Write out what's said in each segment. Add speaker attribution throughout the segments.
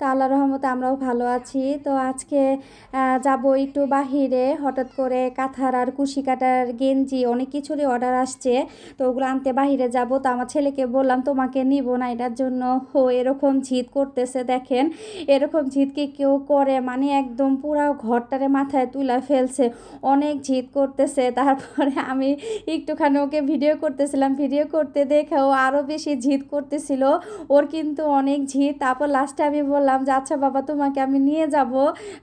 Speaker 1: তো আল্লাহ রহমতে আমরাও ভালো আছি। তো আজকে যাব একটু বাহিরে। হঠাৎ করে কাঁথার আর কুশি কাটার গেঞ্জি অনেক কিছুরই অর্ডার আসছে। তো ওগুলো আনতে বাহিরে যাব। তো আমার ছেলেকে বললাম, তোমাকে নিব না, এটার জন্য ও এরকম ঝিদ করতেছে, দেখেন। এরকম ঝিদ কি কেউ করে? মানে একদম পুরো ঘরটারে মাথায় তুলা ফেলছে। অনেক ঝিদ করতেছে। তারপরে আমি একটুখানি ওকে ভিডিও করতেছিলাম। ভিডিও করতে দেখে ও আরও বেশি ঝিদ করতেছিল। ওর কিন্তু অনেক ঝিদ তারপর লাস্টে আমি বললাম বললাম যে আচ্ছা বাবা, তোমাকে আমি নিয়ে যাব।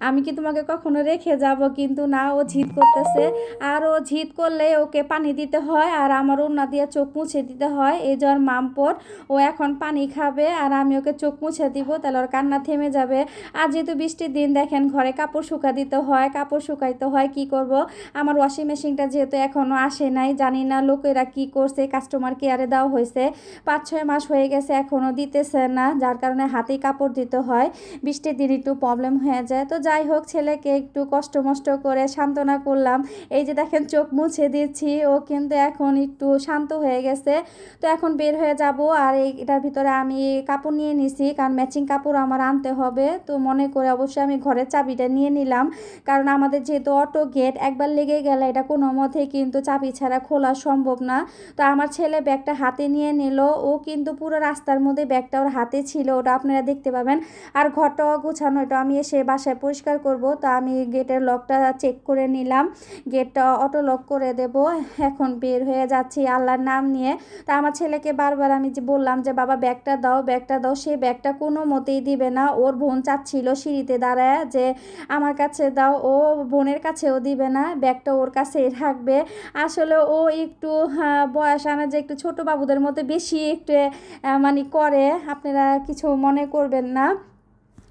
Speaker 1: আমি কি তোমাকে কখনো রেখে যাব? কিন্তু না, ও ঝিদ করতেছে। আর ও ঝিদ করলে ওকে পানি দিতে হয় আর আমার ওনা দিয়ে চোখ মুছে দিতে হয়। এই জ্বর মামপর, ও এখন পানি খাবে আর আমি ওকে চোখ মুছে দিব, তাহলে ওর কান্না থেমে যাবে। আর যেহেতু বৃষ্টির দিন, দেখেন ঘরে কাপড় শুকা দিতে হয়, কাপড় শুকাইতে হয়, কি করব? আমার ওয়াশিং মেশিনটা যেহেতু এখনও আসে নাই, জানি না লোকেরা কি করছে কাস্টমার কেয়ারে দেওয়া হয়েছে। পাঁচ ছয় মাস হয়ে গেছে এখনও দিতেছে না, যার কারণে হাতেই কাপড় দিতে হয়। হয়, বৃষ্টির দিন একটু প্রবলেম হয়ে যায়। তো যাই হোক, ছেলেকে একটু কষ্ট মষ্ট করে সান্ত্বনা করলাম। এই যে দেখেন, চোখ মুছে দিচ্ছি। ও কিন্তু এখন একটু শান্ত হয়ে গেছে। তো এখন বের হয়ে যাব। আর এটার ভিতরে আমি কাপড় নিয়ে নিছি, কারণ ম্যাচিং কাপড় আমার আনতে হবে। তো মনে করে অবশ্যই আমি ঘরের চাবিটা নিয়ে নিলাম। কারণ আমাদের যেহেতু অটো গেট একবার লেগে গেলে এটা কোনো মতে কিন্তু চাবি ছাড়া খোলা সম্ভব না। তো আমার ছেলে ব্যাগটা হাতে নিয়ে নিল। ও কিন্তু পুরো রাস্তার মধ্যে ব্যাগটা ওর হাতে ছিল। ওটা আপনারা দেখতে পাবেন। আর ঘরটা গুছানো, এটা আমি এসে বাসায় পরিষ্কার করব। তা আমি গেটের লকটা চেক করে নিলাম। গেটটা অটো লক করে দেব। এখন বের হয়ে যাচ্ছি আল্লাহর নাম নিয়ে। তা আমার ছেলেকে বারবার আমি যে বললাম যে, বাবা, ব্যাগটা দাও ব্যাগটা দাও। সে ব্যাগটা কোনো মতেই দিবে না। ওর বোন চাচ্ছিল সিঁড়িতে দাঁড়ায় যে, আমার কাছে দাও। ও বোনের কাছেও দিবে না। ব্যাগটা ওর কাছেই থাকবে আসলে ও একটু বয়স আনা যে একটু ছোট বাবুদের মধ্যে বেশি একটু মানে করে। আপনারা কিছু মনে করবেন না।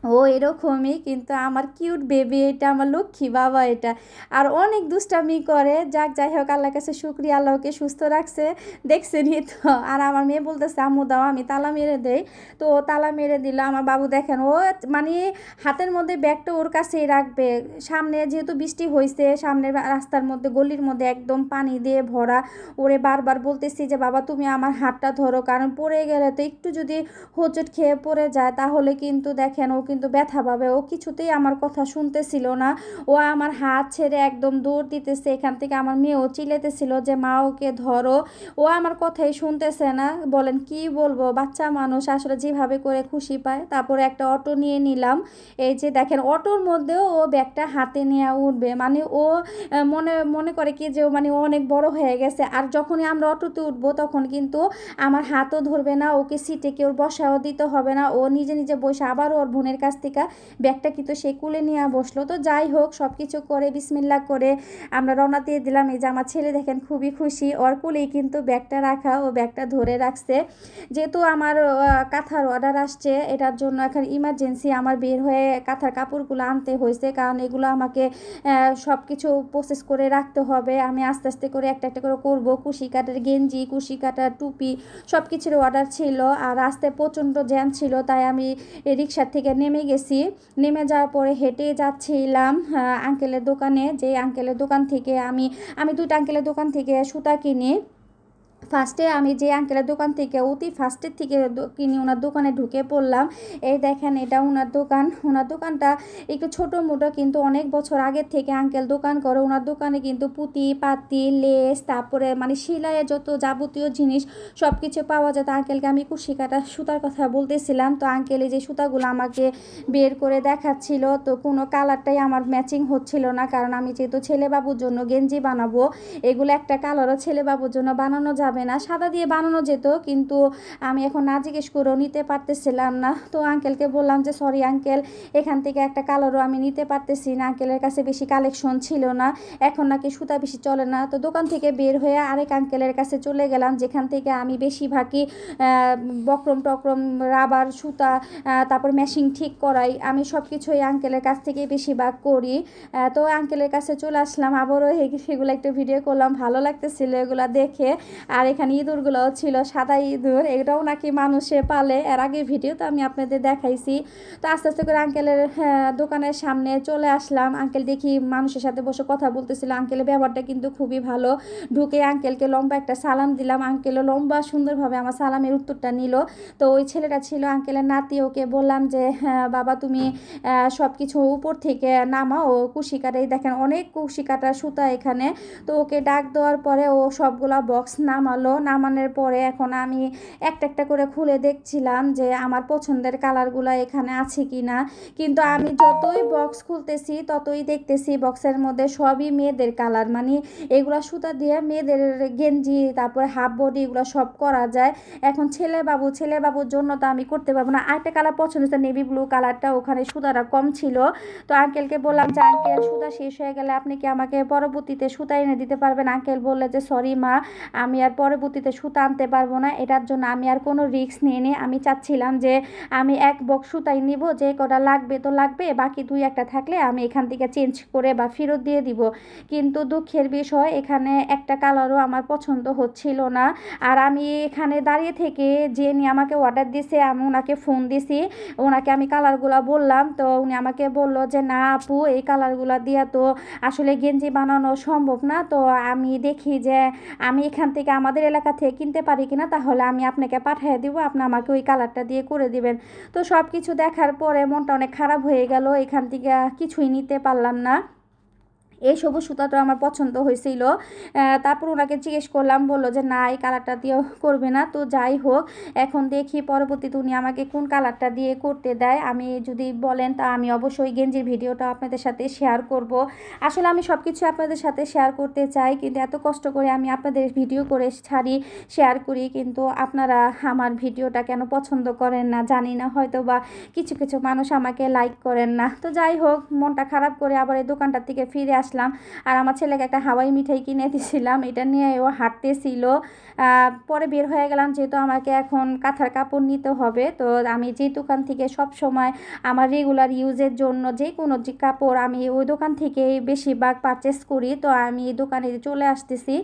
Speaker 1: ও এরকমই কিন্তু আমার কিউট বেবি এটা আমার লক্ষ্মী বাবা এটা। আর অনেক দুষ্টামি করে। যাক, যাই হোক, আল্লাহর কাছে শুক্রিয়া আল্লাহকে সুস্থ রাখছে। দেখছেনই তো। আর আমার মেয়ে বলতেছে, আম্মু, দাও, আমি তালা মেরে দেই। তো তালা মেরে দিল। আমার বাবু দেখেন, ও মানে হাতের মধ্যে ব্যাগটা ওর কাছেই রাখবে। সামনে যেহেতু বৃষ্টি হয়েছে সামনে রাস্তার মধ্যে, গলির মধ্যে একদম পানি দিয়ে ভরা। ওরে বারবার বলতেছি যে, বাবা, তুমি আমার হাতটা ধরো, কারণ পড়ে গেলে তো একটু যদি হোঁচট খেয়ে পড়ে যায়, তাহলে কিন্তু দেখেন ও কিন্তু ব্যথা পাবে। ও কিছুতেই আমার কথা শুনতেছিল না। ও আমার হাত ছেড়ে একদম দৌড় দিতেছে। এখান থেকে আমার মেয়েও চিলেতেছিল যে, মা, ওকে ধরো। ও আমার কথাই শুনতেছে না। বলেন, কি বলব? বাচ্চা মানুষ আসলে যেভাবে করে খুশি পায়, তারপরে একটা অটো নিয়ে নিলাম। এই যে দেখেন, অটোর মধ্যেও ও ব্যাগটা হাতে নিয়ে উঠবে। মানে ও মনে মনে করে কি যে মানে ও অনেক বড় হয়ে গেছে। আর যখনই আমরা অটোতে উঠবো, তখন কিন্তু আমার হাতও ধরবে না। ওকে সিটে কেউ বসাও দিতে হবে না। ও নিজে নিজে বসে আবার ওর বোনের কাছ থেকে ব্যাগটা কিন্তু সে কুলে নিয়ে বসল। তো যাই হোক সব কিছু করে বিসমিল্লা করে আমরা রওনা দিয়ে দিলাম। এই যে আমার ছেলে দেখেন খুবই খুশি, ওর কুলেই কিন্তু ব্যাগটা রাখা ও ব্যাগটা ধরে রাখছে। যেহেতু আমার কাঁথার অর্ডার আসছে, এটার জন্য এখন ইমার্জেন্সি আমার বের হয়ে কাঁথার কাপড়গুলো আনতে হয়েছে। কারণ এগুলো আমাকে সব কিছু প্রসেস করে রাখতে হবে। আমি আস্তে আস্তে করে একটা একটা করে করব। কুশি কাটার গেঞ্জি, কুশি কাটার টুপি সব কিছুর অর্ডার ছিল। আর রাস্তায় প্রচণ্ড জ্যাম ছিল, তাই আমি রিক্সার থেকে নেমে গেছি। নেমে যাওয়ার পরে হেঁটে যাচ্ছিলাম আঙ্কেলের দোকানে। যে আঙ্কেলের দোকান থেকে আমি আমি দুটো আঙ্কেলের দোকান থেকে সুতা কিনি। ফার্স্টে আমি যে আঙ্কেলের দোকান থেকে, অতি ফার্স্টের থেকে কিনি ওনার দোকানে ঢুকে পড়লাম। এই দেখেন, এটা ওনার দোকান। ওনার দোকানটা একটু ছোটো মোটো, কিন্তু অনেক বছর আগের থেকে আঙ্কেল দোকান করে। ওনার দোকানে কিন্তু পুঁতি, পাতি, লেস, তারপরে মানে সিলাইয়ের যত যাবতীয় জিনিস সব কিছু পাওয়া যায়। তো আঙ্কেলকে আমি কুশি সুতার কথা বলতেছিলাম। তো আঙ্কেলে যে সুতাগুলো আমাকে বের করে দেখাচ্ছিল, তো কোনো কালারটাই আমার ম্যাচিং হচ্ছিল না। কারণ আমি যেহেতু ছেলেবাবুর জন্য গেঞ্জি বানাবো, এগুলো একটা কালারও ছেলেবাবুর জন্য বানানো যাবে যাবে না। সাদা দিয়ে বানানো যেত, কিন্তু আমি এখন না জিজ্ঞেস করেও নিতে পারতেছিলাম না। তো আঙ্কেলকে বললাম যে সরি আঙ্কেল এখান থেকে একটা কালারও আমি নিতে পারতেছি না। আঙ্কেলের কাছে বেশি কালেকশন ছিল না। এখন নাকি সুতা বেশি চলে না। তো দোকান থেকে বের হয়ে আরেক আঙ্কেলের কাছে চলে গেলাম, যেখান থেকে আমি বেশিরভাগই বক্রম, টক্রম, রাবার, সুতা তারপর মেশিন ঠিক করাই। আমি সব কিছুই আঙ্কেলের কাছ থেকে বেশিরভাগ করি। তো আঙ্কেলের কাছে চলে আসলাম, আবারও সেগুলো একটু ভিডিও করলাম। ভালো লাগতেছিল এগুলো দেখে। আর আর এখানে ইঁদুরগুলো ছিল সাদা ইঁদুর এটাও নাকি মানুষে পালে। এর আগে ভিডিও তো আমি আপনাদের দেখাইছি। তো আস্তে আস্তে করে আঙ্কেলের হ্যাঁ, দোকানের সামনে চলে আসলাম। আঙ্কেল দেখি মানুষের সাথে বসে কথা বলতেছিল। আঙ্কেলের ব্যবহারটা কিন্তু খুবই ভালো। ঢুকে আঙ্কেলকে লম্বা একটা সালাম দিলাম। আঙ্কেলও লম্বা সুন্দরভাবে আমার সালামের উত্তরটা নিল। তো ওই ছেলেটা ছিল আঙ্কেলের নাতি। ওকে বললাম যে হ্যাঁ, বাবা তুমি সব কিছু উপর থেকে নামাও। ও কুশি কাটাই দেখেন অনেক কুশি কাটার সুতা এখানে। তো ওকে ডাক দেওয়ার পরে ও সবগুলা বক্স নামালো নামানোর পরে এখন আমি একটা একটা করে খুলে দেখছিলাম যে আমার পছন্দের কালারগুলো এখানে আছে কি না কিন্তু আমি যতই বক্স খুলতেছি, ততই দেখতেছি বক্সের মধ্যে সবই মেয়েদের কালার। মানে এগুলো সুতা দিয়ে মেয়েদের গেঞ্জি, তারপর হাফ বডি এগুলো সব করা যায়। এখন ছেলে বাবু ছেলে বাবুর জন্য তো আমি করতে পারব না। আরেকটা কালার পছন্দ হচ্ছে নেভি ব্লু কালারটা, ওখানে সুতাটা কম ছিল। তো আঙ্কেলকে বললাম যে আঙ্কেল সুতা শেষ হয়ে গেলে আপনি কি আমাকে পরবর্তীতে সুতা এনে দিতে পারবেন? আঙ্কেল বললে যে সরি মা, আমি আর পরবর্তীতে সুতা আনতে পারব না, এটার জন্য আমি আর কোনো রিস্ক নিয়ে আমি চাচ্ছিলাম যে আমি এক বক্স সুতাই নিব, যে কটা লাগবে তো লাগবে, বাকি দুই একটা থাকলে আমি এখান থেকে চেঞ্জ করে বা ফেরত দিয়ে দিব। কিন্তু দুঃখের বিষয়, এখানে একটা কালারও আমার পছন্দ হচ্ছিল না। আর আমি এখানে দাঁড়িয়ে থেকে যে নিয়ে আমাকে অর্ডার দিছে, আমি ওনাকে ফোন দিছি ওনাকে আমি কালারগুলো বললাম, তো উনি আমাকে বলল যে, না আপু, এই কালারগুলো দিয়ে তো আসলে গেঞ্জি বানানো সম্ভব না। তো আমি দেখি যে আমি এখান থেকে আমাদের এলাকা থেকে কিনতে পারি কিনা, তাহলে আমি আপনাকে পাঠিয়ে দিব। আপনি আমাকে ওই কালারটা দিয়ে করে দিবেন। তো সব কিছু দেখার পরে মনটা অনেক খারাপ হয়ে গেল। এখান থেকে কিছুই নিতে পারলাম না। এই সবুজ সুতাটা আমার পছন্দ হয়েছিল। তারপর ওনাকে জিজ্ঞেস করলাম, বলল যে, না, এই কালারটা দিয়েও করবে না। তো যাই হোক, এখন দেখি পরবর্তীতে উনি আমাকে কোন কালারটা দিয়ে করতে দেয়। আমি যদি বলেন, তা আমি অবশ্যই গেঞ্জির ভিডিওটা আপনাদের সাথে শেয়ার করব। আসলে আমি সব কিছু আপনাদের সাথে শেয়ার করতে চাই, কিন্তু এত কষ্ট করে আমি আপনাদের ভিডিও করে ছাড়ি শেয়ার করি, কিন্তু আপনারা আমার ভিডিওটা কেন পছন্দ করেন না? জানি না হয়তো বা কিছু কিছু মানুষ আমাকে লাইক করেন না। তো যাই হোক, মনটা খারাপ করে আবার এই দোকানটার থেকে ফিরে আস আসলাম। আর আমার ছেলেকে একটা হাওয়াই মিঠাই কিনে দিয়েছিলাম এটা নিয়ে ও হাঁটতেছিল। পরে বের হয়ে গেলাম যেহেতু আমাকে এখন কাঁথার কাপড় নিতে হবে। তো আমি যে দোকান থেকে সব সময় আমার রেগুলার ইউজের জন্য যে কোনো যে কাপড় আমি ওই দোকান থেকেই বেশিরভাগ পারচেস করি। তো আমি দোকানে চলে আসতেছি।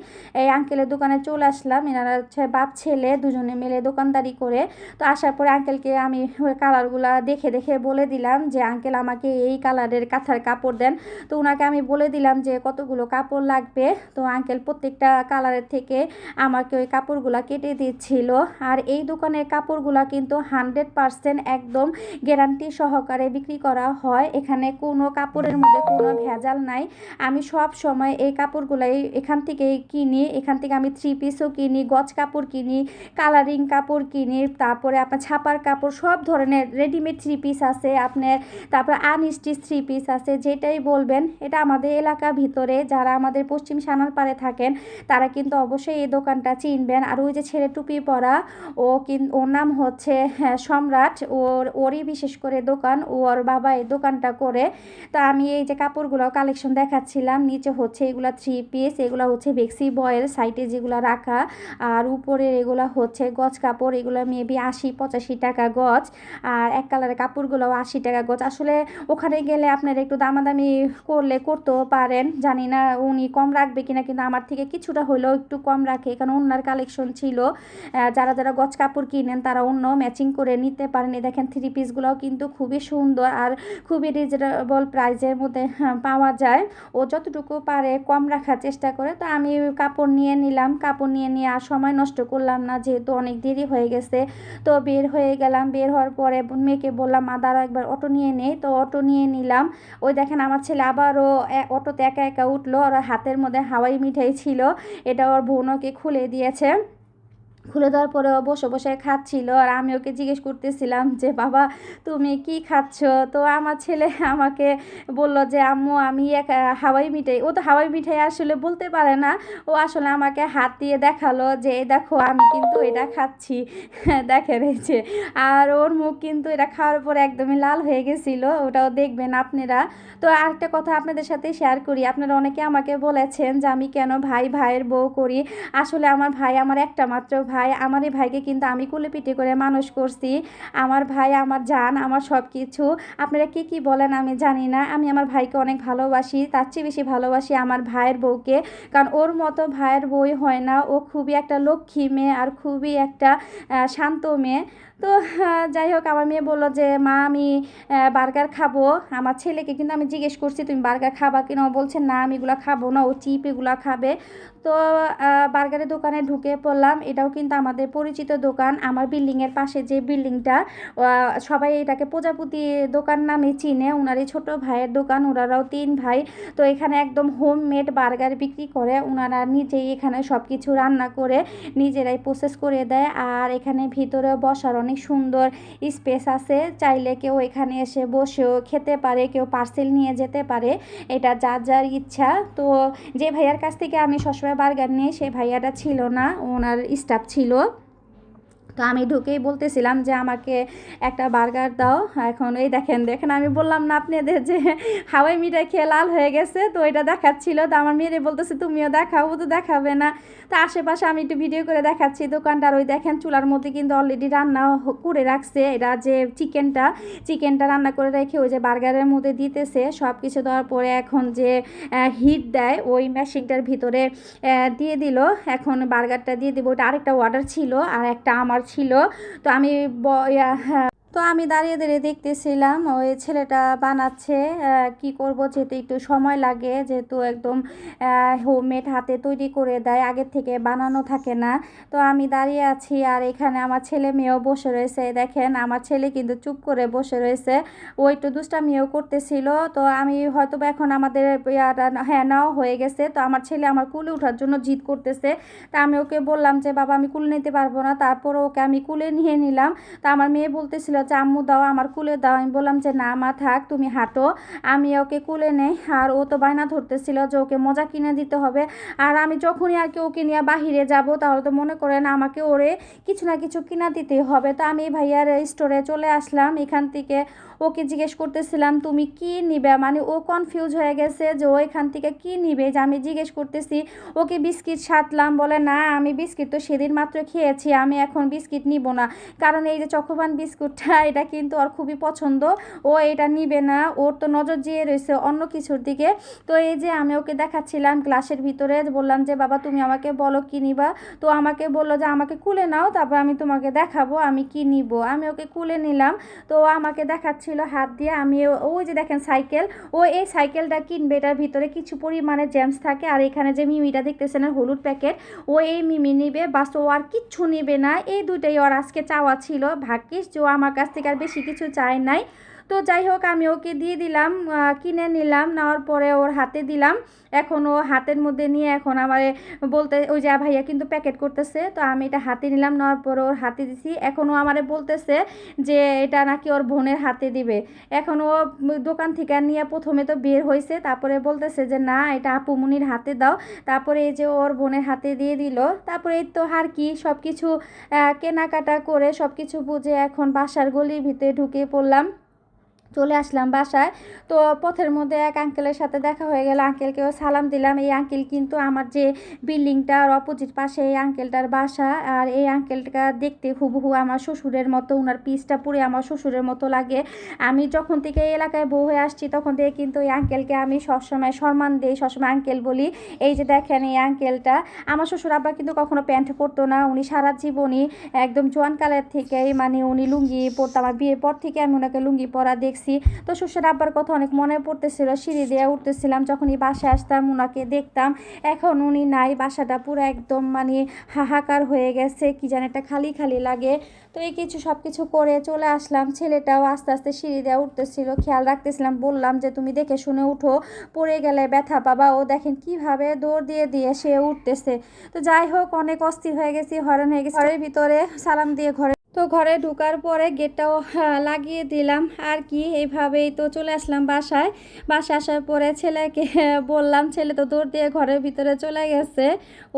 Speaker 1: এই আঙ্কেলের দোকানে চলে আসলাম। এনারা হচ্ছে বাপ, ছেলে দুজনে মিলে দোকানদারি করে। তো আসার পরে আঙ্কেলকে আমি কালারগুলা দেখে দেখে বলে দিলাম যে আঙ্কেল আমাকে এই কালারের কাঁথার কাপড় দেন। তো ওনাকে আমি বলে দিলাম যে কতগুলো কাপড় লাগবে। তো আঙ্কেল প্রত্যেকটা কালারের থেকে আমাকে ওই কাপড়গুলো কেটে দিচ্ছিল। আর এই দোকানের কাপড়গুলো কিন্তু হানড্রেড পারসেন্ট একদম গ্যারান্টি সহকারে বিক্রি করা হয়। এখানে কোনো কাপড়ের মধ্যে কোনো ভেজাল নাই। আমি সব সময় এই কাপড়গুলাই এখান থেকে কিনি। এখান থেকে আমি থ্রি পিসও কিনি, গজ কাপড় কিনি কালারিং কাপড় কিনি, তারপরে আপনার ছাপার কাপড়, সব ধরনের রেডিমেড থ্রি পিস আছে। আপনার তারপর আনস্টিচ থ্রি পিস আছে, যেটাই বলবেন, এটা আমাদের এলাকার ভিতরে যারা আমাদের পশ্চিম সানার পাড়ে থাকেন তারা কিন্তু অবশ্যই এই দোকানটা চিনবেন। আর ওই যে ছেলে টুপি পরা ও কিন ওর নাম হচ্ছে হ্যাঁ, সম্রাট। ওর ওরই বিশেষ করে দোকান ওর বাবা এই দোকানটা করে। তা আমি এই যে কাপড়গুলো কালেকশন দেখাচ্ছিলাম নিচে হচ্ছে এগুলো থ্রি পিস এগুলো হচ্ছে বেক্সি বয়েল সাইডে যেগুলো রাখা। আর উপরের এগুলো হচ্ছে গজ কাপড় এগুলো মেবি আশি পঁচাশি টাকা গজ। আর এক কালারের কাপড়গুলো আশি টাকা গজ। আসলে ওখানে গেলে আপনার একটু দামাদামি করলে করতেও পারেন। জানি না উনি কম রাখবে কিনা কিন্তু আমার থেকে কিছুটা হলেও একটু কম রাখে। কারণ ওনার কালেকশন ছিল যারা যারা গজ কাপড় কিনেন তারা অন্য ম্যাচিং করে নিতে পারেন। এই দেখেন থ্রি পিসগুলোও কিন্তু খুবই সুন্দর আর খুবই রিজনেবল প্রাইজের মধ্যে হ্যাঁ, পাওয়া যায়। ও যতটুকু পারে কম রাখার চেষ্টা করে। তো আমি কাপড় নিয়ে নিলাম। কাপড় নিয়ে নিয়ে আর সময় নষ্ট করলাম না যেহেতু অনেক দেরি হয়ে গেছে। তো বের হয়ে গেলাম। বের হওয়ার পরে মেয়েকে বললাম মা একবার অটো নিয়ে নেই তো অটো নিয়ে নিলাম। ওই দেখেন আমার ছেলে আবারও অটোতে একা একা উঠল, আর হাতের মধ্যে হাওয়াই মিঠাই ছিল। এটা ওর বোনকে খুলে দিয়েছে। খুলে দেওয়ার পরে বসে বসে খাচ্ছিল আর আমি ওকে জিজ্ঞেস করতেছিলাম যে, বাবা, তুমি কি খাচ্ছ? তো আমার ছেলে আমাকে বলল যে, আম্মু, আমি এক হাওয়াই মিঠাই। ও তো হাওয়াই মিঠাই আসলে বলতে পারে না। ও আসলে আমাকে হাত দিয়ে দেখাল যে দেখো, আমি কিন্তু এটা খাচ্ছি। দেখে রয়েছে আর ওর মুখ কিন্তু এটা খাওয়ার পরে একদমই লাল হয়ে গেছিল, ওটাও দেখবেন আপনারা। তো আরেকটা কথা আপনাদের সাথে শেয়ার করি। আপনারা অনেকে আমাকে বলেছেন যে, আমি কেন ভাই ভাইয়ের বউ করি? আসলে আমার ভাই আমার একটা মাত্র ভাই। ভাই আমার এই ভাইকে কিন্তু আমি কুলে পিঠে করে মানুষ করছি। আমার ভাই, আমার জান, আমার সব কিছু আপনারা কি কি বলেন আমি জানি না। আমি আমার ভাইকে অনেক ভালোবাসি, তার চেয়ে বেশি ভালোবাসি আমার ভাইয়ের বউকে। কারণ ওর মতো ভাইয়ের বই হয় না। ও খুবই একটা লক্ষ্মী মেয়ে আর খুবই একটা শান্ত মেয়ে। তো আহ, যাই হোক আমার মেয়ে বলল যে মা আমি বার্গার খাব। আমার ছেলেকে কিন্তু আমি জিজ্ঞেস করছি তুমি বার্গার খাবা কিনা? বলছে না আমি এগুলো খাব না ও চিপ এগুলো খাবে। তো বার্গারের দোকানে ঢুকে পড়লাম। এটাও কিন্তু আমাদের পরিচিত দোকান। আমার বিল্ডিংয়ের পাশে যে বিল্ডিংটা সবাই এটাকে প্রজাপতি দোকান নামে চিনে। ওনারই ছোট ভাইয়ের দোকান ওনারাও তিন ভাই। তো এখানে একদম হোম মেড বার্গার বিক্রি করে। ওনারা নিজেই এখানে সব কিছু রান্না করে নিজেরাই প্রসেস করে দেয়। আর এখানে ভিতরে বসার অনেক সুন্দর স্পেস আছে। চাইলে কেউ এখানে এসে বসেও খেতে পারে, কেউ পার্সেল নিয়ে যেতে পারে। এটা যার যার ইচ্ছা। তো যে ভাইয়ার কাছ থেকে আমি সবসময় বার্গার নিই সেই ভাইয়াটা ছিল না, ওনার স্টাফ ছিল। তো আমি ঢুকেই বলতেছিলাম যে আমাকে একটা বার্গার দাও। এখন এই দেখেন দেখেন আমি বললাম না আপনাদের যে হাওয়াই মিঠাই খেয়ে লাল হয়ে গেছে, তো এটা দেখাচ্ছিল। তো আমার মেয়েরে বলতেছে, তুমিও দেখাও তো দেখাবে না। তো আশেপাশে আমি একটু ভিডিও করে দেখাচ্ছি। দোকানটার ওই দেখেন, চুলার মধ্যে কিন্তু অলরেডি রান্না করে রাখছে। এটা যে চিকেনটা চিকেনটা রান্না করে রেখে ওই যে বার্গারের মধ্যে দিতেছে। সব কিছু দেওয়ার পরে এখন যে হিট দেয়, ওই মেশিনটার ভিতরে দিয়ে দিল। এখন বার্গারটা দিয়ে দিব। ওটা আরেকটা অর্ডার ছিল, আর একটা আমার ছিল। তো আমি তো আমি দাঁড়িয়ে দাঁড়িয়ে দেখতেছিলাম, ওই ছেলেটা বানাচ্ছে কি করব যেহেতু একটু সময় লাগে, যেহেতু একদম হোমমেড হাতে তৈরি করে দেয়, আগের থেকে বানানো থাকে না। তো আমি দাঁড়িয়ে আছি আর এখানে আমার ছেলে মেয়েও বসে রয়েছে। দেখেন, আমার ছেলে কিন্তু চুপ করে বসে রয়েছে। ও একটু দুষ্টামিও করতেছিল, তো আমি হয়তো বা এখন আমাদের হ্যাঁ নাও হয়ে গেছে। তো আমার ছেলে আমার কুলে ওঠার জন্য জিদ করতেছে। তা আমি ওকে বললাম যে, বাবা, আমি কুলে নিতে পারব না। তারপর ওকে আমি কুলে নিয়ে নিলাম। তা আমার মেয়ে বলতেছিল যে, আম্মু দাও, আমার কুলে দাও। আমি বললাম যে, না, মা, থাক, তুমি হাঁটো। আমি ওকে কুলে নেই, আর ও তো বায়না ধরতেছিল যে, ওকে মজা কিনে দিতে হবে। আর আমি যখনই আর কি ওকে নিয়ে বাহিরে যাব, তাহলে তো মনে করেন আমাকে ওরে কিছু না কিছু কিনা দিতে হবে। তো আমি ভাইয়ার স্টোরে চলে আসলাম। এখান থেকে ওকে জিজ্ঞেস করতেছিলাম, তুমি কি নিবে? মানে ও কনফিউজ হয়ে গেছে যে, ও এখান থেকে কি নিবে? যে, আমি জিজ্ঞেস করতেছি, ওকে বিস্কিট সাতলাম? বলে, না, আমি বিস্কিট তো সেদিন মাত্র খেয়েছি, আমি এখন বিস্কিট নিব না। কারণ এই যে চকোবান বিস্কুটটা এটা কিন্তু ওর খুবই পছন্দ। ও এটা নিবে না। ওর তো নজর জিয়ে রয়েছে অন্য কিছুর দিকে। তো এই যে আমি ওকে দেখাচ্ছিলাম গ্লাসের ভিতরে বললাম যে, বাবা, তুমি আমাকে বলো কি নিবা? তো আমাকে বলল যে, আমাকে কুলে নাও, তারপর আমি তোমাকে দেখাবো আমি কি নিব। আমি ওকে কুলে নিলাম। তো ও আমাকে দেখাচ্ছিল হাত দিয়ে। আমি ওই যে দেখেন সাইকেল, ও এই সাইকেলটা কিনবে, এটার ভিতরে কিছু পরিমাণে জ্যামস থাকে। আর এখানে যে মিমিটা দেখতেছেন হলুদ প্যাকেট, ও এই মিমি নিবে। বাস ও আর কিচ্ছু নিবে না। এই দুইটাই ওর আজকে চাওয়া ছিল। ভাগ্যিস যে ও আমার কাছ থেকে আর বেশি কিছু চাই নাই। তো যাই হোক, আমি ওকে দিয়ে দিলাম কিনে নিলাম, নেওয়ার পরে ওর হাতে দিলাম। এখন ও হাতের মধ্যে নিয়ে এখন আমার বলতে, ওই যে ভাইয়া কিন্তু প্যাকেট করতেছে। তো আমি এটা হাতে নিলাম, নেওয়ার পরে ওর হাতে দিছি। এখন ও আমারে বলতেছে যে এটা নাকি ওর বোনের হাতে দিবে। এখন ও দোকান থেকে নিয়ে প্রথমে তো বের হয়েছে, তারপরে বলতেছে যে, না, এটা আপুমনির হাতে দাও। তারপরে এই যে ওর বোনের হাতে দিয়ে দিল। তারপরে এই তো আর কি সব কিছু কেনাকাটা করে সব কিছু বুঝে এখন বাসার গলির ভিতরে ঢুকে পড়লাম। চলে আসলাম বাসায়। তো পথের মধ্যে এক আঙ্কেলের সাথে দেখা হয়ে গেল। আঙ্কেলকেও সালাম দিলাম। এই আঙ্কেল কিন্তু আমার যে বিল্ডিংটার অপোজিট পাশে এই আঙ্কেলটার বাসা। আর এই আঙ্কেলটা দেখতে হুবহু আমার শ্বশুরের মতো ওনার পিসটা পুরে আমার শ্বশুরের মতো লাগে। আমি যখন থেকে এই এলাকায় বউ হয়ে আসছি, তখন থেকে কিন্তু এই আঙ্কেলকে আমি সবসময় সম্মান দিই, সবসময় আঙ্কেল বলি। এই যে দেখেন এই আঙ্কেলটা আমার শ্বশুর আব্বা কিন্তু কখনো প্যান্ট পরতো না। উনি সারা জীবনই একদম জোয়ান জোয়ানকালের থেকেই মানে উনি লুঙ্গি পরতো। আমার বিয়ের পর থেকে আমি ওনাকে লুঙ্গি পরা দেখছি। তো শ্বশুর আব্বার কথা অনেক মনে পড়তেছিল, সিঁড়ি দিয়ে উঠতেছিলাম, যখনই বাসায় আসতাম ওনাকে দেখতাম। এখন উনি নাই, বাসাটা পুরো একদম মানে হাহাকার হয়ে গেছে, কি জানি একটা খালি খালি লাগে। তো এই কিছু সব কিছু করে চলে আসলাম। ছেলেটাও আস্তে আস্তে সিঁড়ি দিয়ে উঠতেছিল, খেয়াল রাখতেছিলাম, বললাম যে, তুমি দেখে শুনে উঠো, পড়ে গেলে ব্যথা পাবা। ও দেখেন কীভাবে দৌড় দিয়ে দিয়ে সে উঠতেছে। তো যাই হোক, অনেক অস্থির হয়ে গেছি হরণ হয়ে গেছি, ঘরের ভিতরে সালাম দিয়ে ঘরে তো ঘরে ঢোকার পরে গেটটাও হ্যাঁ, লাগিয়ে দিলাম। আর কি এইভাবেই তো চলে আসলাম বাসায়। বাসায় আসার পরে ছেলেকে বললাম ছেলে তো দৌড় দিয়ে ঘরের ভিতরে চলে গেছে।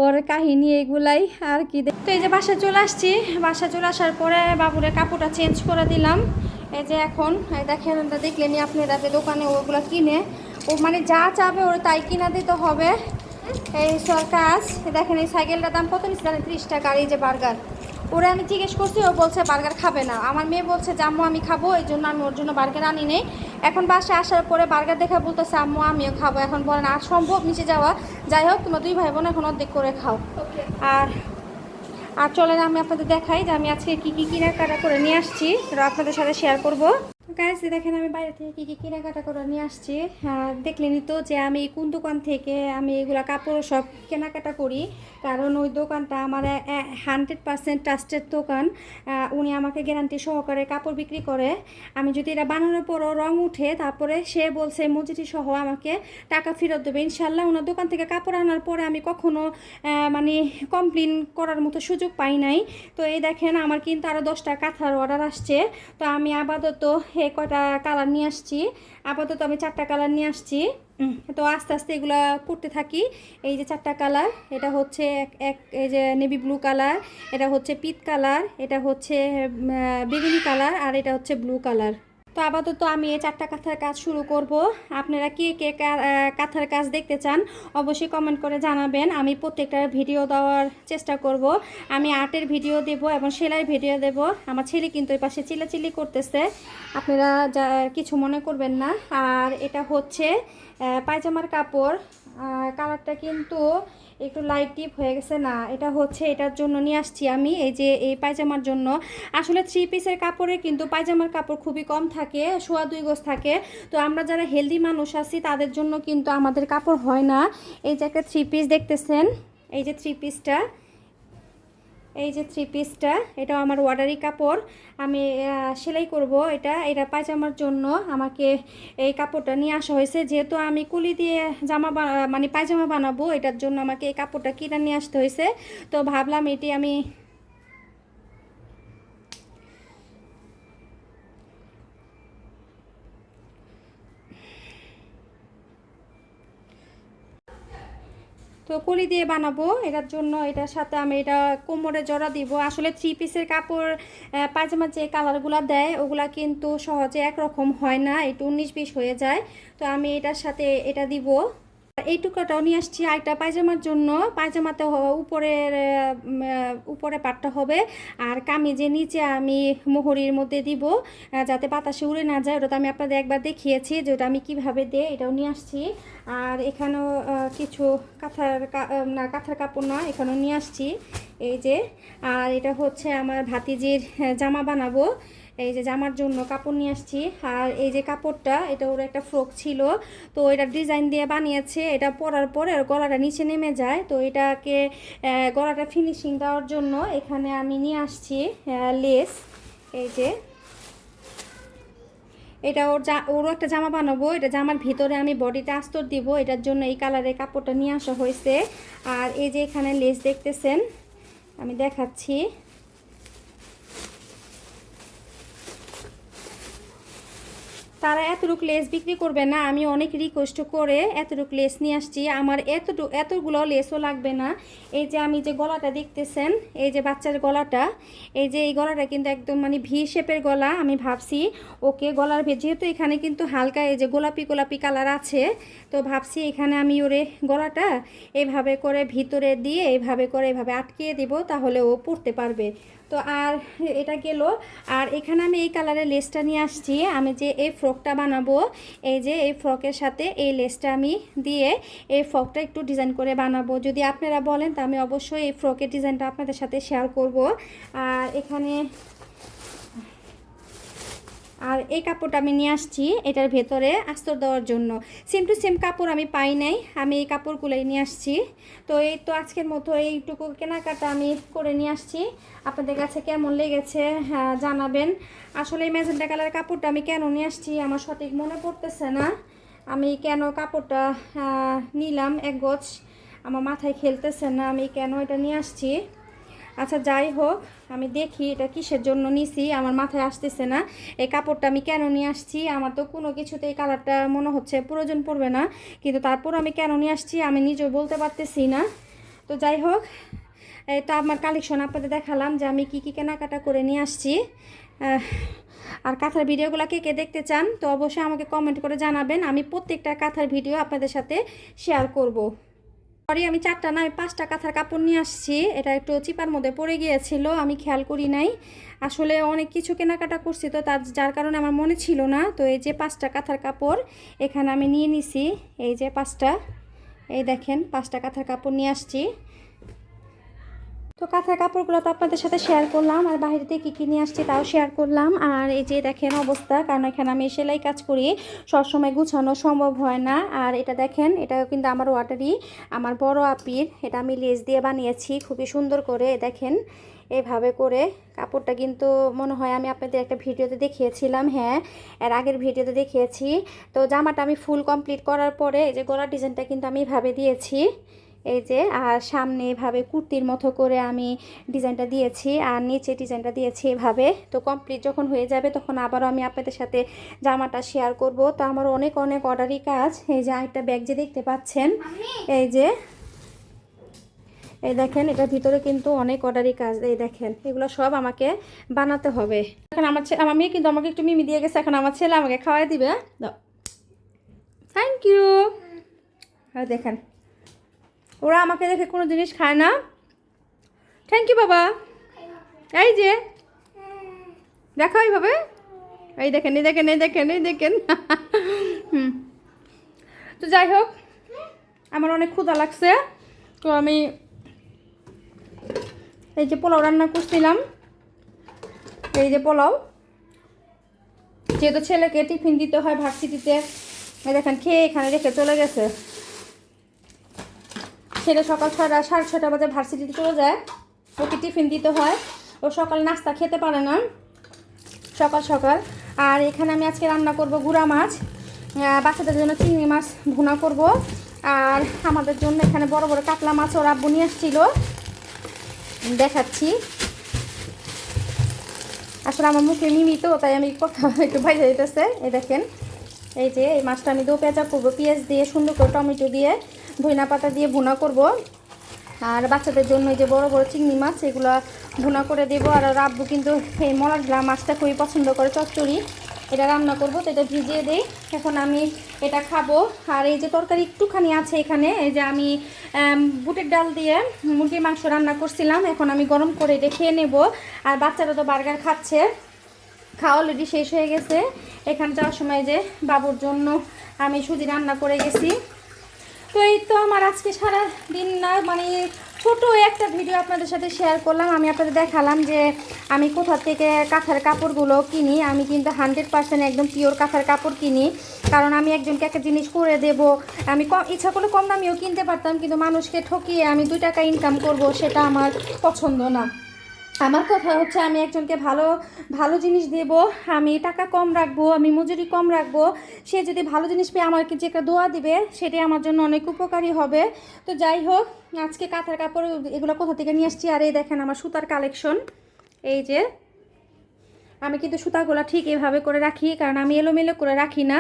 Speaker 1: ওর কাহিনী এগুলাই আর কি তো এই যে বাসায় চলে আসছি। বাসায় চলে আসার পরে বাবুরের কাপড়টা চেঞ্জ করে দিলাম। এই যে এখন দেখেন দেখলেনি আপনারা যে দোকানে ওগুলো কিনে। ও মানে যা চাবে ওর তাই কিনা দিতে হবে। এই সর কাজ দেখেন এই সাইকেলটার দাম কত নিচ্ছে জানেন? ত্রিশ টাকা। এই যে বার্গার ওরা আমি জিজ্ঞেস করছি ও বলছে বার্গার খাবে না। আমার মেয়ে বলছে যে আম্মু আমি খাব এই জন্য আমি ওর জন্য বার্গার আনি নেই। এখন বাসে আসার পরে বার্গার দেখে বলতেছে আম্মু আমিও খাব। এখন বলেন আর সম্ভব নিচে যাওয়া। যাই হোক তোমরা দুই ভাই বোন এখন অর্ধেক করে খাও। আর আর চলেন আমি আপনাদের দেখাই যে আমি আজকে কী কী কেনাকাটা করে নিয়ে আসছি। সেটা আপনাদের সাথে শেয়ার করব। গাইজ দেখেন আমি বাইরে থেকে কী কী কেনাকাটা করে নিয়ে আসছি। আর দেখলেনই তো যে আমি কোন দোকান থেকে আমি এগুলা কাপড় সব কেনাকাটা করি। কারণ ওই দোকানটা আমার হান্ড্রেড পার্সেন্ট ট্রাস্টেড দোকান। উনি আমাকে গ্যারান্টি সহকারে কাপড় বিক্রি করে। আমি যদি এটা বানানোর পরও রং উঠে, তারপরে সে বলছে মজুরি সহ আমাকে টাকা ফেরত দেবে। ইনশাল্লাহ ওনার দোকান থেকে কাপড় আনার পরে আমি কখনো মানে কমপ্লেন করার মতো সুযোগ পাই নাই। তো এই দেখেন, আমার কিন্তু আরও দশটা কাঁথার অর্ডার আসছে। তো আমি আপাতত এ কটা কালার নিয়ে আসছি। আপাতত আমি চারটা কালার নিয়ে আসছি। তো আস্তে আস্তে এগুলো করতে থাকি। এই যে চারটা কালার এটা হচ্ছে এক এক এই যে নেভি ব্লু কালার এটা হচ্ছে পিত কালার এটা হচ্ছে বেগুনি কালার আর এটা হচ্ছে ব্লু কালার। তো আপাতত আমি এই চারটা কাঁথার কাজ শুরু করব। আপনারা কে কে কাঁথার কাজ দেখতে চান, অবশ্যই কমেন্ট করে জানাবেন। আমি প্রত্যেকটার ভিডিও দেওয়ার চেষ্টা করব। আমি আর্টের ভিডিও দেব এবং সেলাই ভিডিও দেব। আমার ছেলে কিন্তু এই পাশে চিলাচিলি করতেছে। আপনারা যা, কিছু মনে করবেন না। আর এটা হচ্ছে পায়জামার কাপড়। কালারটা কিন্তু একটু লাইট টিপ হয়ে গেছে, না, এটা হচ্ছে, এটার জন্য নিয়ে আসছি আমি, এই যে, এই পায়জামার জন্য। আসলে থ্রি পিসের কাপড়ে কিন্তু পায়জামার কাপড় খুবই কম থাকে, সোয়া দুই গোজ থাকে। তো আমরা যারা হেলদি মানুষ আছি, তাদের জন্য কিন্তু আমাদের কাপড় হয় না। এই যে একটা থ্রি পিস দেখতেছেন, এই যে থ্রি পিসটা এই যে থ্রি পিসটা এটা আমার ওয়াটারি কাপড়। আমি সেলাই করব এটা। এটা পায়জামার জন্য আমাকে এই কাপড়টা নিয়ে আসা হয়েছে। যেহেতু আমি কুলি দিয়ে জামা মানে পায়জামা বানাবো, এটার জন্য আমাকে এই কাপড়টা কিনে নিয়ে আসতে হয়েছে। তো ভাবলাম এটি আমি তো কলি দিয়ে বানাবো। এটার জন্য এটার সাথে আমি এটা কোমরে জড়া দিব। আসলে থ্রি পিসের কাপড় আহ, পায়জামার যে কালারগুলো দেয় ওগুলা কিন্তু সহজে একরকম হয় না। একটু উনিশ বিশ হয়ে যায়। তো আমি এটার সাথে এটা দিব। এই টুকরাটাও নিয়ে আসছি আরেকটা পায়জামার জন্য। পায়জামাতে উপরের উপরে পাটটা হবে। আর কামিজে নিচে আমি মোহরির মধ্যে দিব যাতে বাতাসে উড়ে না যায়। ওটা তো আমি আপনাদের একবার দেখিয়েছি যে ওটা আমি কীভাবে দে এটাও নিয়ে আসছি। আর এখানেও কিছু কাঁথার না, কাঁথার কাপড় না, এখানেও নিয়ে আসছি। এই যে, আর এটা হচ্ছে আমার ভাতিজির জামা বানাবো। এই যে জামার জন্য কাপড় নিয়ে আসছি। আর এই যে কাপড়টা, এটা ওর একটা ফ্রক ছিল। তো এটা ডিজাইন দিয়ে বানিয়েছে। এটা পরার পরে গলাটা নিচে নেমে যায়। তো এটাকে গলাটা ফিনিশিং দেওয়ার জন্য এখানে আমি নিয়ে আসছি লেস এই যে। এটা ওর জা, ওরও একটা জামা বানাবো। এটা জামার ভিতরে আমি বডিতে আস্তর দিব। এটার জন্য এই কালারের কাপড়টা নিয়ে আসা হয়েছে। আর এই যে এখানে লেস দেখতেছেন, আমি দেখাচ্ছি। তারা এতটুকু লেস বিক্রি করবে না, আমি অনেক রিকোয়েস্ট করে এতটুকু লেস নিয়ে আসছি। আমার এতটুকু এতগুলো লেসও লাগবে না। এই যে আমি যে গলাটা দেখতেছেন, এই যে বাচ্চার গলাটা, এই যে এই গলাটা কিন্তু একদম মানে ভি শেপের গলা, আমি ভাবছি, ওকে গলার ভে- যেহেতু এখানে কিন্তু হালকা এই যে গোলাপি গোলাপি কালার আছে, তো ভাবছি এখানে আমি ওরে গলাটা এভাবে করে ভিতরে দিয়ে, এভাবে করে এভাবে আটকিয়ে দিব, তাহলে ও পড়তে পারবে। তো আর এটা গেল। আর এখানে আমি এই কালারের লেসটা নিয়ে আসছি। আমি যে এই ফ্রকটা বানাবো, এই যে এই ফ্রকের সাথে এই লেসটা আমি দিয়ে এই ফ্রকটা একটু ডিজাইন করে বানাবো। যদি আপনারা বলেন, তো আমি অবশ্যই এই ফ্রকের ডিজাইনটা আপনাদের সাথে শেয়ার করব। আর এখানে আর এই কাপড়টা আমি নিয়ে আসছি এটার ভেতরে আস্তর দেওয়ার জন্য। সেম টু সেম কাপড় আমি পাই নাই, আমি এই কাপড়গুলোই নিয়ে আসছি। তো এই তো আজকের মতো এইটুকু কেনাকাটা আমি করে নিয়ে আসছি। আপনাদের কাছে কেমন লেগেছে হ্যাঁ জানাবেন। আসলে এই ম্যাজেন্টা কালার কাপড়টা আমি কেন নিয়ে আসছি আমার সঠিক মনে পড়তেছে না। আমি কেন কাপড়টা নিলাম এক গোছ আমার মাথায় খেলতেছে না আমি কেন এটা নিয়ে আসছি। আচ্ছা যাই হোক, আমি দেখি এটা কিসের জন্য নিছি, আমার মাথায় আসতেছে না। এই কাপড়টা আমি কেন নিয়ে আসছি? আমার তো কোনো কিছুতে এই কালারটা মনে হচ্ছে প্রয়োজন পড়বে না, কিন্তু তারপর আমি কেন নিয়ে আসছি আমি নিজেও বলতে পারতেছি না। তো যাই হোক, এটা আমার কালেকশন আপনাদের দেখালাম যে আমি কি কী কেনাকাটা করে নিয়ে আসছি। আর কাঁথার ভিডিওগুলো কে কে দেখতে চান তো অবশ্যই আমাকে কমেন্ট করে জানাবেন। আমি প্রত্যেকটা কাঁথার ভিডিও আপনাদের সাথে শেয়ার করব। পরে আমি চারটা না পাঁচটা কাঁথার কাপড় নিয়ে আসছি। এটা একটু চিপার মধ্যে পড়ে গিয়েছিল, আমি খেয়াল করি নাই। আসলে অনেক কিছু কেনাকাটা করছি তো তার, যার কারণে আমার মনে ছিল না। তো এই যে পাঁচটা কাঁথার কাপড় এখানে আমি নিয়ে নিছি, এই যে পাঁচটা, এই দেখেন পাঁচটা কাঁথার কাপড় নিয়ে আসছি। তো কাঁথার কাপড়গুলো তো আপনাদের সাথে শেয়ার করলাম, আর বাইরে থেকে কী কী নিয়ে আসছি তাও শেয়ার করলাম। আর এই যে দেখেন অবস্থা, কারণ এখানে আমি সেলাই কাজ করি, সবসময় গুছানো সম্ভব হয় না। আর এটা দেখেন এটাও কিন্তু আমার ওয়াটারই আমার বড় আপির, এটা আমি লেজ দিয়ে বানিয়েছি, খুবই সুন্দর করে দেখেন, এভাবে করে। কাপড়টা কিন্তু মনে হয় আমি আপনাদের একটা ভিডিওতে দেখিয়েছিলাম হ্যাঁ এর আগের ভিডিওতে দেখিয়েছি। তো জামাটা আমি ফুল কমপ্লিট করার পরে, এই যে গলার ডিজাইনটা কিন্তু আমি এভাবে দিয়েছি। এই যে আর সামনে এভাবে কুর্তির মতো করে আমি ডিজাইনটা দিয়েছি আর নিচে ডিজাইনটা দিয়েছি এভাবে। তো কমপ্লিট যখন হয়ে যাবে তখন আবারও আমি আপনাদের সাথে জামাটা শেয়ার করব। তো আমার অনেক অনেক অর্ডারি কাজ। এই যে আরেকটা ব্যাগ যে দেখতে পাচ্ছেন এই যে এই দেখেন এটার ভিতরে কিন্তু অনেক অর্ডারি কাজ। এই দেখেন এগুলো সব আমাকে বানাতে হবে। এখন আমার ছে- আমার মেয়ে কিন্তু আমাকে একটু মিমি দিয়ে গেছে। এখন আমার ছেলে আমাকে খাওয়াই দিবে। থ্যাংক ইউ আর দেখেন ওরা আমাকে দেখে কোনো জিনিস খায় না। থ্যাংক ইউ বাবা। এই যে। দেখো এইভাবে। এই দেখেন এই দেখেন এই দেখেন এই দেখেন। তো যাই হোক, আমার অনেক ক্ষুধা লাগছে। তো আমি এই যে পোলাও রান্না করছিলাম। এই যে পোলাও। যেহেতু ছেলেকে টিফিন দিতে হয় ভার্সিটিতে, এই দেখেন খেয়ে এখানে রেখে চলে গেছে। ছেলে সকাল ছয়টা, সাড়ে ছয়টা বাজে ভার্সিটিতে চলে যায়। ওকে টিফিন দিতে হয়। ও সকাল নাস্তা খেতে পারে না। সকাল সকাল। আর এখানে আমি আজকে রান্না করব গুঁড়া মাছ। বাচ্চাদের জন্য চিংড়ি মাছ ভুনা করব। আর আমাদের জন্য এখানে বড় বড় কাতলা মাছ ওর নিয়ে আসছিল। দেখাচ্ছি। আসলে আমার মুখে মিমি তো, তাই আমি কথা একটু বাইরে যেতেছে এ দেখেন। এই যে এই মাছটা আমি দো পেঁচা করব। পেঁয়াজ দিয়ে সুন্দর করে টমেটো দিয়ে ধইনা পাতা দিয়ে ভুনা করব। আর বাচ্চাদের জন্য যে বড় বড় চিংড়ি মাছ, এগুলো ভুনা করে দেবো। আর রাব্বু কিন্তু এই মলাগলা মাছটা খুবই পছন্দ করে, চচ্চড়ি। এটা রান্না করব, তো এটা ভিজিয়ে দিই। এখন আমি এটা খাব। আর এই যে তরকারি একটুখানি আছে এখানে, এই যে আমি বুটের ডাল দিয়ে মুরগির মাংস রান্না করছিলাম। এখন আমি গরম করে এটা খেয়ে নেব। আর বাচ্চারা তো বার্গার খাচ্ছে। খাওয়া অলরেডি শেষ হয়ে গেছে। এখানে যাওয়ার সময় যে বাবুর জন্য আমি সুজি রান্না করে গেছি। তো এই তো আমার আজকে সারা দিন না মানে ছোট একটা ভিডিও আপনাদের সাথে শেয়ার করলাম। আমি আপনাদের দেখালাম যে আমি কোথা থেকে কাঁথার কাপড়গুলো কিনি। আমি কিন্তু হান্ড্রেড পার্সেন্ট একদম পিওর কাঁথার কাপড় কিনি। কারণ আমি একজনকে একটা জিনিস করে দেব। আমি কম, ইচ্ছা করলে কম দামিও কিনতে পারতাম, কিন্তু মানুষকে ঠকিয়ে আমি দুই টাকা ইনকাম করব, সেটা আমার পছন্দ না। আমার কথা হচ্ছে আমি একজনকে ভালো ভালো জিনিস দেব, আমি টাকা কম রাখব, আমি মজুরি কম রাখব। সে যদি ভালো জিনিস পেয়ে আমাকে যে একটা দোয়া দিবে, সেটাই আমার জন্য অনেক উপকারী হবে। তো যাই হোক, আজকে কাঁথার কাপড় এগুলো কোথা থেকে নিয়ে আসছি? আর এই দেখেন আমার সুতার কালেকশন। এই যে, আমি কিন্তু সুতাগুলো ঠিক এভাবে করে রাখি, কারণ আমি এলোমেলো করে রাখি না।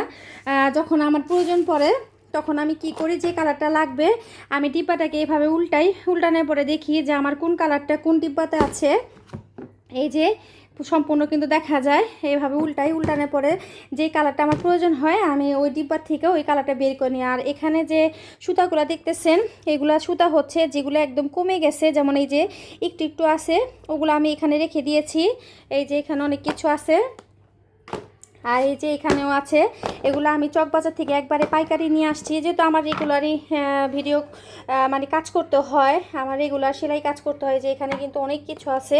Speaker 1: যখন আমার প্রয়োজন পড়ে তখন আমি কি করি, যে কালারটা লাগবে, আমি টিপাটাকে এভাবে উল্টাই, উল্টানোর পরে দেখি যে আমার কোন কালারটা, কোন টিপাতে আছে। এই যে সম্পূর্ণ কিন্তু দেখা যায় এইভাবে উল্টাই, উল্টানোর পরে যে কালারটা আমার প্রয়োজন হয়, আমি ওই ডিব্বার থেকে ওই কালারটা বের করে। নিই আর এখানে যে সুতাগুলো দেখতেছেন, এগুলা সুতা হচ্ছে যেগুলো একদম কমে গেছে, যেমন এই যে একটু একটু আছে, ওগুলো আমি এখানে রেখে দিয়েছি। এই যে এখানে অনেক কিছু আছে। আর এই যে এখানেও আছে, এগুলো আমি চকবাজার থেকে একবারে পাইকারি নিয়ে আসছি। যেহেতু আমার রেগুলারই ভিডিও মানে কাজ করতে হয়, আমার রেগুলার সেলাই কাজ করতে হয়, যে এখানে কিন্তু অনেক কিছু আছে।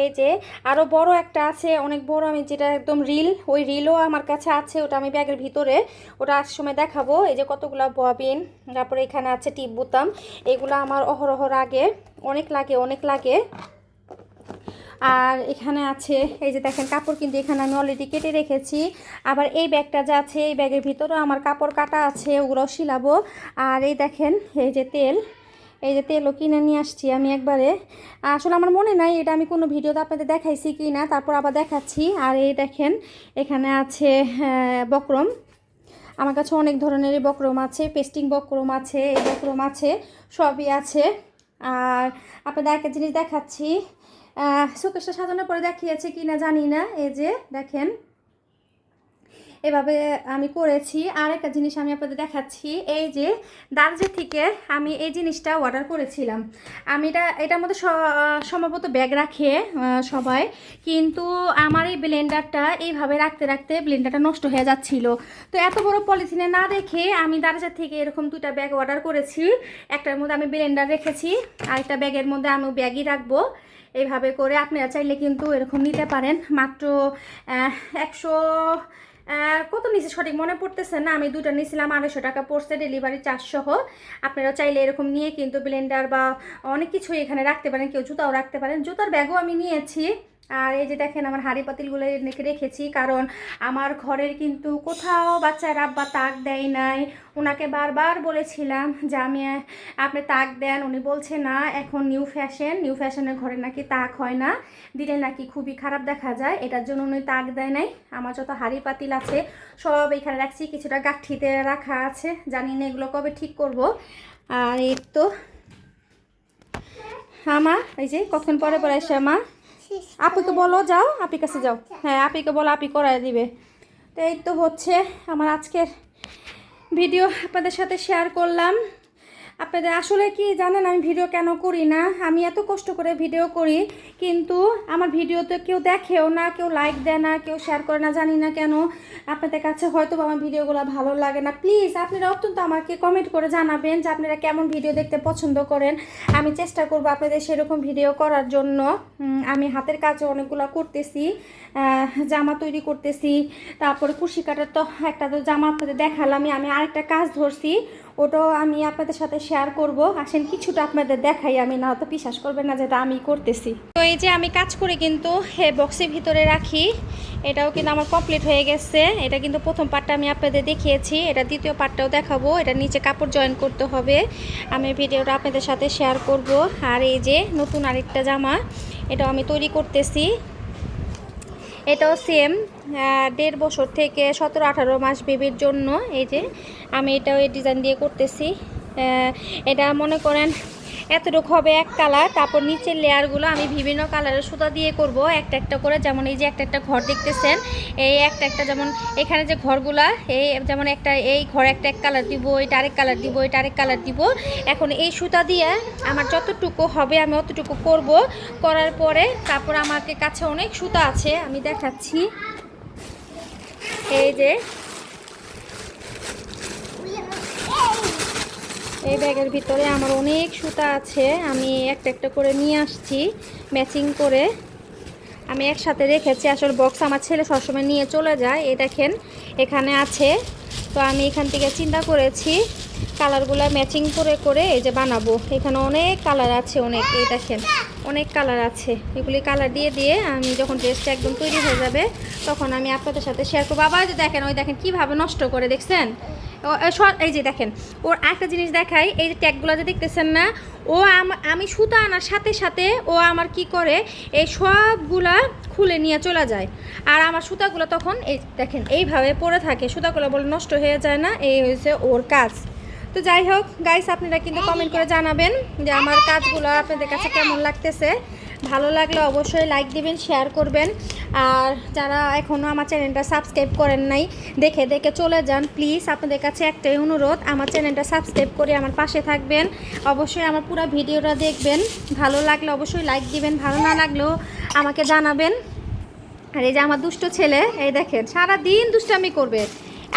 Speaker 1: এই যে আরও বড় একটা আছে, অনেক বড়, আমি যেটা একদম রিল ওই রিলও আমার কাছে আছে, ওটা আমি ব্যাগের ভিতরে, ওটা আসার সময় দেখাবো। এই যে কতগুলো ববিন তারপরে এখানে আছে টিপ বোতাম, এগুলো আমার অহরহ লাগে অনেক লাগে অনেক লাগে। আর এখানে আছে এই যে দেখেন কাপড় কিন্তু এখানে আমি অলরেডি কেটে রেখেছি। আবার এই ব্যাগটা যা আছে এই ব্যাগের ভিতরেও আমার কাপড় কাটা আছে ওগুলো শিলাবো। আর এই দেখেন এই যে তেল এই যে তেলও কিনে নিয়ে আসছি আমি একবারে। আসলে আমার মনে নাই এটা আমি কোনো ভিডিওতে আপনাদের দেখাইছি কি না তারপর আবার দেখাচ্ছি। আর এই দেখেন এখানে আছে হ্যাঁ, বক্রম। আমার কাছে অনেক ধরনেরই বক্রম আছে পেস্টিং বক্রম আছে এই বক্রম আছে সবই আছে। আর আপনাদের একটা জিনিস দেখাচ্ছি শোকেসটা সাজানোর পরে দেখিয়েছে কি না জানি না। এই যে, দেখেন। এভাবে আমি করেছি। আর একটা জিনিস আমি আপনাদের দেখাচ্ছি। এই যে দার্জে থেকে আমি এই জিনিসটা অর্ডার করেছিলাম। আমি এটা, এটার মধ্যে সম্ভবত ব্যাগ রাখে সবাই। কিন্তু আমার এই ব্লেন্ডারটা এইভাবে রাখতে রাখতে ব্লেন্ডারটা নষ্ট হয়ে যাচ্ছিল। তো এত বড় পলিথিনে না রেখে আমি দার্জা থেকে এরকম দুটা ব্যাগ অর্ডার করেছি। একটার মধ্যে আমি ব্লেন্ডার রেখেছি আর একটা ব্যাগের মধ্যে আমি ব্যাগই রাখব। এইভাবে করে আপনারা চাইলে কিন্তু এরকম নিতে পারেন। মাত্র একশো কত নিচে সঠিক মনে পড়তেছে না। আমি দুটো নিয়েছিলাম, আড়াইশো টাকা পড়ছে ডেলিভারি চার্জ সহ আপনারা চাইলে এরকম নিয়ে কিন্তু ব্লেন্ডার বা অনেক কিছুই এখানে রাখতে পারেন, কেউ জুতাও রাখতে পারেন। জুতার ব্যাগও আমি নিয়েছি। আর এই যে দেখেন আমার হাঁড়ি পাতিলগুলো রেখেছি, কারণ আমার ঘরের কিন্তু কোথাও বাচ্চার আব্বা তাক দেয় নাই। ওনাকে বারবার বলেছিলাম যে আমি, আপনি তাক দেন, উনি বলছে, না, এখন নিউ ফ্যাশন নিউ ফ্যাশনের ঘরে নাকি তাক হয় না। দিলে নাকি খুবই খারাপ দেখা যায়। এটার জন্য উনি তাক দেয় নাই। আমার যত হাঁড়ি পাতিল আছে, সব এখানে রাখছি। কিছুটা গাঠিতে রাখা আছে। জানি না এগুলো কবে ঠিক করব। আর এই তো, আমা, এই যে কখন পরে পরে এসে মা আপুকে বলো, যাও আপির কাছে যাও। হ্যাঁ আপিকে বলো, আপি করাই দিবে। তো এই তো হচ্ছে আমার আজকের ভিডিও আপনাদের সাথে শেয়ার করলাম। আপনাদের আসলে কি জানেন আমি ভিডিও কেন করি না? আমি এত কষ্ট করে ভিডিও করি, কিন্তু আমার ভিডিওতে কেউ দেখেও না, কেউ লাইক দেয় না, কেউ শেয়ার করে না, জানি না কেন। আপনাদের কাছে হয়তো আমার ভিডিওগুলো ভালো লাগে না। প্লিজ আপনারা অত্যন্ত আমাকে কমেন্ট করে জানাবেন যে আপনারা কেমন ভিডিও দেখতে পছন্দ করেন। আমি চেষ্টা করব আপনাদের সেরকম ভিডিও করার জন্য। আমি হাতের কাজে অনেকগুলো করতেছি জামা তৈরি করতেছি। তারপরে কুশি কাটার তো একটা তো জামা আপনাদের দেখালামই, আমি আরেকটা কাজ ধরছি। ওটাও আমি আপনাদের সাথে শেয়ার করব। আসেন কিছুটা আপনাদের দেখাই, আমি না তো বিশ্বাস করবেন না যেটা আমি করতেছি। তো এই যে আমি কাজ করে কিন্তু হে বক্সের ভিতরে রাখি, এটাও কিন্তু আমার কমপ্লিট হয়ে গেছে। এটা কিন্তু প্রথম পার্টটা আমি আপনাদের দেখিয়েছি, এটা দ্বিতীয় পার্টটাও দেখাবো, এটা নিচে কাপড় জয়েন করতে হবে। আমি ভিডিওটা আপনাদের সাথে শেয়ার করব। আর এই যে নতুন আরেকটা জামা, এটাও আমি তৈরি করতেছি। এটাও সেম দেড় বছর থেকে সতেরো, আঠারো মাস বেবির জন্য এই যে আমি এটাও এই ডিজাইন দিয়ে করতেছি। এটা মনে করেন এতটুকু হবে এক কালার, তারপর নিচের লেয়ারগুলো আমি বিভিন্ন কালারের সুতা দিয়ে করব, একটা একটা করে। যেমন এই যে একটা একটা ঘর দেখতেছেন, এই একটা একটা যেমন এখানে যে ঘরগুলা, এই যেমন একটা এই ঘর একটা এক কালার দিব, এটা আরেক কালার দিব, এটা আরেক কালার দিব। এখন এই সুতা দিয়ে আমার যতটুকু হবে আমি অতটুকু করব। করার পরে তারপর আমাকে কাছে অনেক সুতা আছে, আমি দেখাচ্ছি। এই যে। এই ব্যাগের ভিতরে আমার অনেক সুতা আছে। আমি একটা একটা করে নিয়ে আসছি ম্যাচিং করে। আমি একসাথে রেখেছি, আসলে বক্স আমার ছেলে সবসময় নিয়ে চলে যায়। এই দেখেন, এখানে আছে। তো আমি এখান থেকে চিন্তা করেছি কালারগুলো ম্যাচিং করে করে এই যে বানাবো। এখানে অনেক কালার আছে, অনেক, এই দেখেন, অনেক কালার আছে। এগুলি কালার দিয়ে দিয়ে আমি যখন ড্রেসটা একদম তৈরি হয়ে যাবে, তখন আমি আপনাদের সাথে শেয়ার করব। আবার যে দেখেন, ওই দেখেন কীভাবে নষ্ট করে, দেখছেন? এই যে দেখেন, ওর একটা জিনিস দেখাই, এই যে ট্যাগগুলো যে দেখতেছেন না, ও আম- আমি সুতা আনার সাথে সাথে ও আমার কি করে, এই সবগুলা খুলে নিয়ে চলে যায়। আর আমার সুতাগুলো তখন এই, দেখেন, এইভাবে পড়ে থাকে, সুতাগুলো বলে নষ্ট হয়ে যায় না, এই হয়েছে ওর কাজ। তো যাই হোক গাইস আপনারা কিন্তু কমেন্ট করে জানাবেন যে আমার কাজগুলো আপনাদের কাছে কেমন লাগতেছে? ভালো লাগলে অবশ্যই লাইক দিবেন শেয়ার করবেন। আর যারা এখনও আমার চ্যানেলটা সাবস্ক্রাইব করেন নাই দেখে দেখে চলে যান প্লিজ আপনাদের কাছে একটাই অনুরোধ আমার চ্যানেলটা সাবস্ক্রাইব করে আমার পাশে থাকবেন। অবশ্যই আমার পুরো ভিডিওটা দেখবেন। ভালো লাগলে অবশ্যই লাইক দিবেন ভালো না লাগলেও আমাকে জানাবেন। আর এই যে আমার দুষ্ট ছেলে এই দেখেন সারা দিন দুষ্টামি করবে।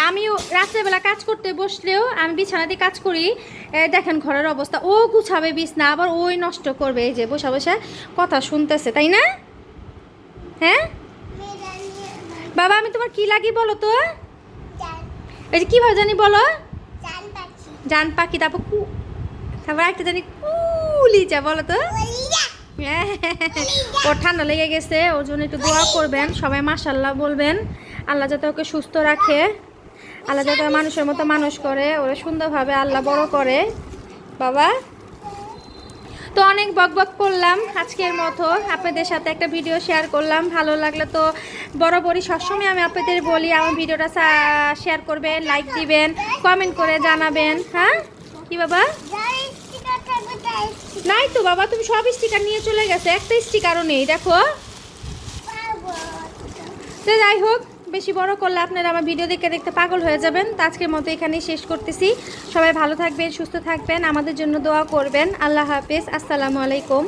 Speaker 1: আমিও রাত্রেবেলা কাজ করতে বসলেও আমি বিছানাতে কাজ করি। দেখেন ঘরের অবস্থা। ও গুছাবে বিছনা আবার ওই নষ্ট করবে। এই যে বসে বসে কথা শুনতেছে তাই না? হ্যাঁ? বাবা আমি তোমার কি লাগি বলো তো? এই যে কীভাবে জানি বলো? জান পাখি। তারপর কু তারপর একটা জানি কুলিচা বলো তো? হ্যাঁ, ওর ঠান্ডা লেগে গেছে ওর জন্য একটু দোয়া করবেন। সবাই মাসাল্লাহ বলবেন। আল্লাহ যাতে ওকে সুস্থ রাখে। আল্লাহ যাতে মানুষের মতো মানুষ করে, ওরা সুন্দরভাবে আল্লাহ বড় করে। বাবা? তো অনেক বক বক করলাম আজকের মতো। আপনাদের সাথে একটা ভিডিও শেয়ার করলাম। ভালো লাগলে তো বরাবরই সবসময় আমি আপনাদের বলি। আমার ভিডিওটা শেয়ার করবেন লাইক দিবেন কমেন্ট করে জানাবেন। হ্যাঁ? কি বাবা? নাই তো বাবা, তুমি সব স্টিকার নিয়ে চলে গেছে। একটা স্টিকারও নেই, দেখো। যাই হোক বেশি বড় করলে আপনারা আমার ভিডিও দেখে দেখতে পাগল হয়ে যাবেন। তো আজকের মতো এখানেই শেষ করতেছি। সবাই ভালো থাকবেন, সুস্থ থাকবেন। আমাদের জন্য দোয়া করবেন। আল্লাহ হাফিজ। আসসালামু আলাইকুম।